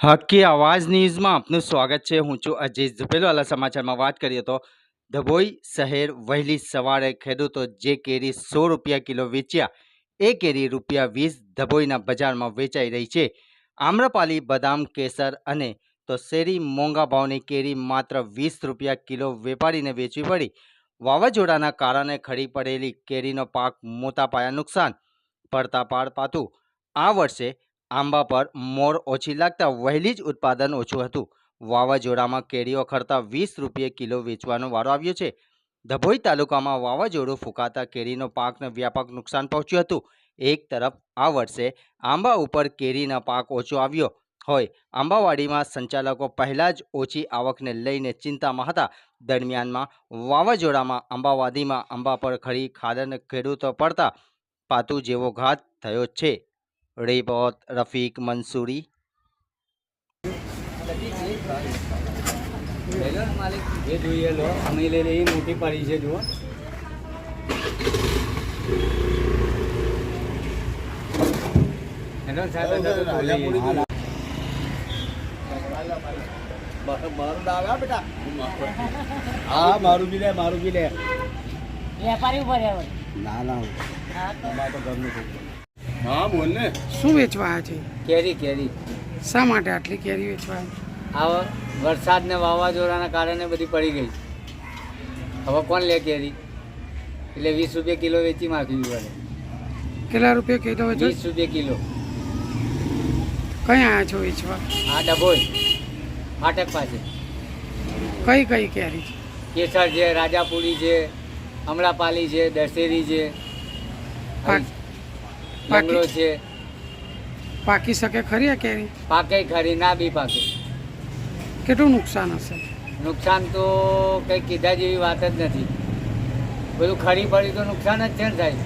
હકી આવાજ ન્યૂઝમાં આપનું સ્વાગત છે. હું છું અજીત ઝુપેલવાલા સમાચારમાં વાત કરીએ તો ધભોઈ શહેર વહેલી સવારે ખેડૂતો જે કેરી સો રૂપિયા કિલો વેચ્યા, એ કેરી રૂપિયા વીસ ધભોઈના બજારમાં વેચાઈ રહી છે. આમ્રપાલી, બદામ, કેસર અને તો શેરી મોંઘા ભાવની કેરી માત્ર વીસ રૂપિયા કિલો વેપારીને વેચવી પડી. વાવાઝોડાના કારણે ખડી પડેલી કેરીનો પાક મોટા પાયા નુકસાન, પડતા પાડ પાતું. આ વર્ષે આંબા પર મોર ઓછી લાગતા વહેલી જ ઉત્પાદન ઓછું હતું. વાવાઝોડામાં કેરીઓ ખરતા વીસ રૂપિયે કિલો વેચવાનો વારો આવ્યો છે. ધભોઈ તાલુકામાં વાવાઝોડું ફૂંકાતા કેરીનો પાકને વ્યાપક નુકસાન પહોંચ્યું હતું. એક તરફ આ વર્ષે આંબા ઉપર કેરીના પાક ઓછો આવ્યો હોય. આંબાવાડીમાં સંચાલકો પહેલાં જ ઓછી આવકને લઈને ચિંતામાં હતા. દરમિયાનમાં વાવાઝોડામાં આંબાવાદીમાં આંબા પર ખરી ખાડન ખેડૂતો પડતા પાતુ જેવો ઘાત થયો છે. રિપોર્ટ રફીક મંસૂરી જે જોઈએ લો અમે લઈ એ મોટી પડી છે જુઓ. મારું બેટા હા મારું બી લે મારું બી લે. વેપારી ઉપર રહેવું ના ના હા તો ઘરનું હા બોલ ને. શું વેચવા છે કેરી કેરી. શા માટે આટલી કેરી વેચવા? આ વરસાદ ને વાવાઝોડાના કારણે બધી પડી ગઈ. હવે કોણ લે કેરી? એટલે વીસ રૂપિયા કિલો વેચી માગવી પડે કેટલા રૂપિયા કિલો વીસ રૂપિયા કિલો. કઈ આયા છો વેચવા? આ ડભોઈ. ફાટક પાસે. કઈ કઈ કેરી છે? કેસર છે રાજાપુરી છે અમળાપાલી છે દશેરી છે. બંગલો છે. પાકી શકે ખરી કેરી? પાકે ખરી ના બી પાકે. કેટલું નુકસાન હશે? નુકસાન તો કંઈ કીધા જેવી વાત જ નથી. બધું ખરી પડી તો નુકસાન જ છે ને સાહેબ?